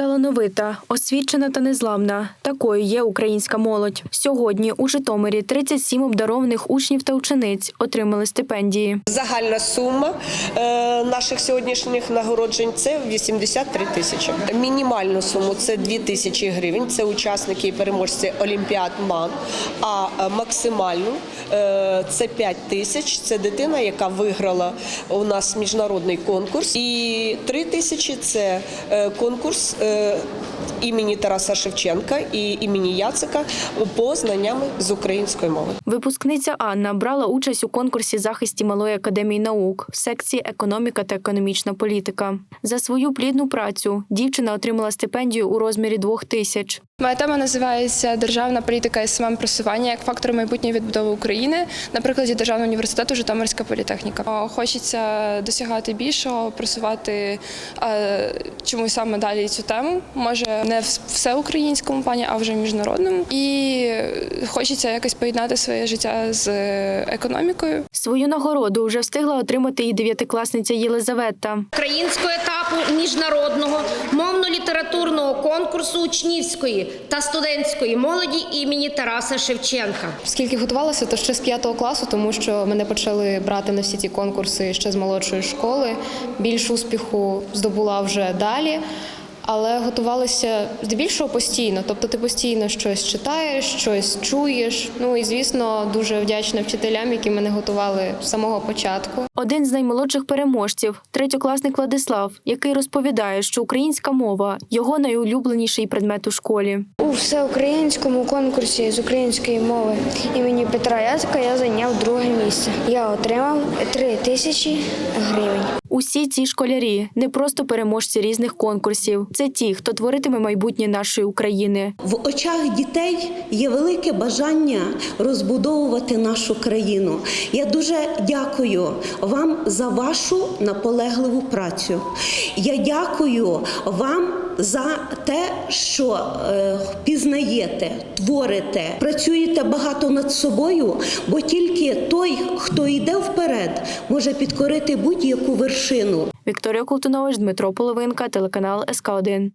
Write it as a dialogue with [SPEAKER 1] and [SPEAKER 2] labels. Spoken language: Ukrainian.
[SPEAKER 1] Талановита, освічена та незламна. Такою є українська молодь. Сьогодні у Житомирі 37 обдарованих учнів та учениць отримали стипендії.
[SPEAKER 2] Загальна сума е, наших сьогоднішніх нагороджень це 83 тисячі. Мінімальну суму це 2 тисячі гривень. Це учасники і переможці Олімпіад МАН. А е, максимальну е, це 5 тисяч. Це дитина, яка виграла у нас міжнародний конкурс. І 3 тисячі це конкурс імені Тараса Шевченка і імені Яцика по знаннями з української мови.
[SPEAKER 1] Випускниця Анна брала участь у конкурсі захисті Малої академії наук в секції економіка та економічна політика. За свою плідну працю дівчина отримала стипендію у розмірі двох тисяч.
[SPEAKER 3] Моя тема називається Державна політика і самопросування як фактор майбутньої відбудови України на прикладі Державного університету Житомирська політехніка. Хочеться досягати більшого, просувати е, чомусь саме далі цю тему. Може не в всеукраїнському плані, а вже в міжнародному. І хочеться якось поєднати своє життя з економікою.
[SPEAKER 1] Свою нагороду вже встигла отримати і дев'ятикласниця Єлизавета.
[SPEAKER 4] українського етапу міжнародного мовно-літературного конкурсу учнівської та студентської молоді імені Тараса Шевченка.
[SPEAKER 5] Скільки готувалася, то ще з п'ятого класу, тому що мене почали брати на всі ці конкурси ще з молодшої школи. Більш успіху здобула вже далі. Але готувалася здебільшого постійно. Тобто ти постійно щось читаєш, щось чуєш. Ну і звісно, дуже вдячна вчителям, які мене готували з самого початку.
[SPEAKER 1] Один з наймолодших переможців третьокласник Владислав, який розповідає, що українська мова його найулюбленіший предмет у школі.
[SPEAKER 6] У всеукраїнському конкурсі з української мови імені Петра Яцика я зайняв друге місце. Я отримав 3 тисячі гривень.
[SPEAKER 1] Усі ці школярі не просто переможці різних конкурсів. Це ті, хто творитиме майбутнє нашої України.
[SPEAKER 7] В очах дітей є велике бажання розбудовувати нашу країну. Я дуже дякую вам за вашу наполегливу працю. Я дякую вам за те, що е, пізнаєте, творите, працюєте багато над собою, бо тільки той, хто йде вперед, може підкорити будь-яку вершину.
[SPEAKER 1] Вікторія Колтунович, Дмитро Половинка, телеканал СК 1